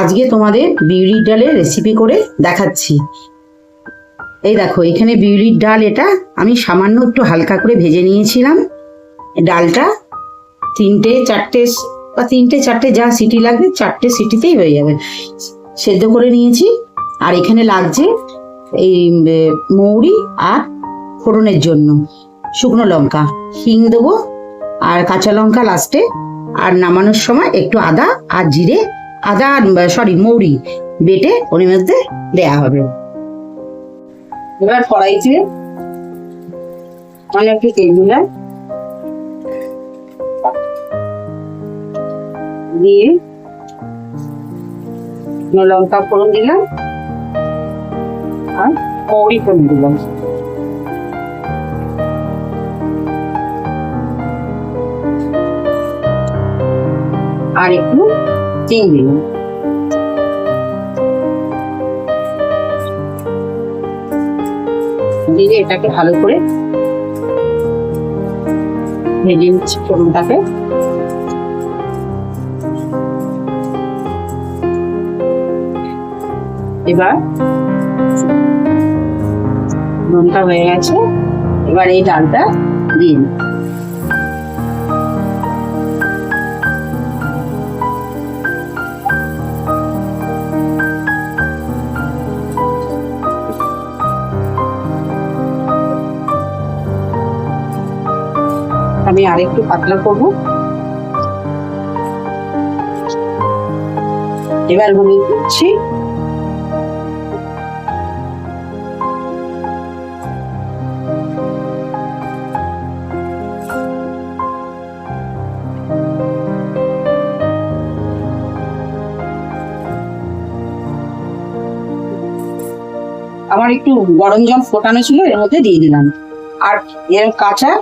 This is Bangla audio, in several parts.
আজকে তোমাদের বিউলির ডালের রেসিপি করে দেখাচ্ছি। এই দেখো, এখানে বিউলির ডাল এটা আমি সামান্য একটু হালকা করে ভেজে নিয়েছিলাম। ডালটা তিনটে, চারটে, বা তিনটে, চারটে যা সিটি লাগবে, চারটে সিটিতেই হয়ে যাবে। সেদ্ধ করে নিয়েছি। আর এখানে লাগছে এই মৌরি আর ফোড়নের জন্য। শুকনো লঙ্কা, হিং দেবো আর কাঁচা লঙ্কা লাস্টে। আর নামানোর সময় একটু আদা আর জিরে আদা সরি, মৌরি বেটে ওর মধ্যে দেয়া হবে। এবার কড়াইতে একটু তেল দিলাম দিয়ে লঙ্কা ফোড়ন দিলাম আর মৌরি ফোড়ন দিলাম। আর একটু দিয়ে এটাকে ভালো করে ভেজে নিচ্ছি ফোড়নটাকে। এবার নুনটা হয়ে গেছে। এবার এই ডালটা দিন আমি আরেকটু পাতলা করব। এবার হলুদ দিচ্ছি। আমার একটু গরম জল ফোটানো ছিল, এর মধ্যে দিয়ে দিলাম। আর এর কাঁচা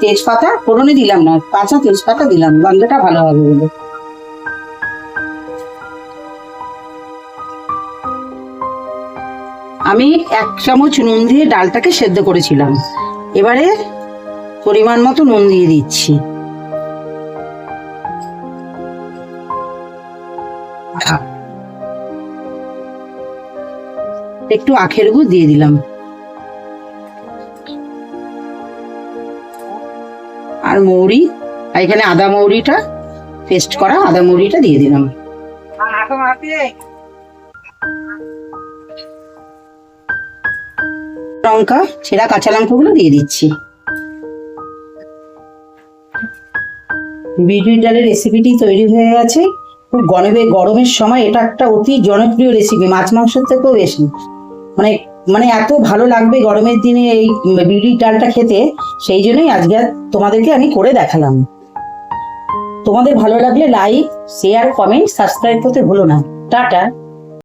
তেজপাতা ফোড়নে দিলাম না, কাঁচা তেজপাতা দিলাম, গন্ধটা ভালো হবে বলে। আমি এক চামচ নুন দিয়ে ডালটাকে সেদ্ধ করেছিলাম। এবারে পরিমাণ মতো নুন দিয়ে দিচ্ছি। একটু আখের গুড় দিয়ে দিলাম। আর মৌরি, আর এখানে আদা মৌরিটা পেস্ট করা, আদা মৌরিটা দিয়ে দিলাম। লঙ্কা, ছেঁড়া কাঁচা লঙ্কাগুলো দিয়ে দিচ্ছি। বিউটি ডালের রেসিপিটি তৈরি হয়ে গেছে। খুব গরমে গরমের সময় এটা একটা অতি জনপ্রিয় রেসিপি মাছ মাংসের থেকেও বেশি। মানে মানে এত ভালো লাগবে গরমের দিনে এই বিউলির ডালটা খেতে, সেই জন্যই আজকে তোমাদেরকে আমি করে দেখালাম। তোমাদের ভালো লাগলে লাইক শেয়ার কমেন্ট সাবস্ক্রাইব করতে ভুলো না। টাটা।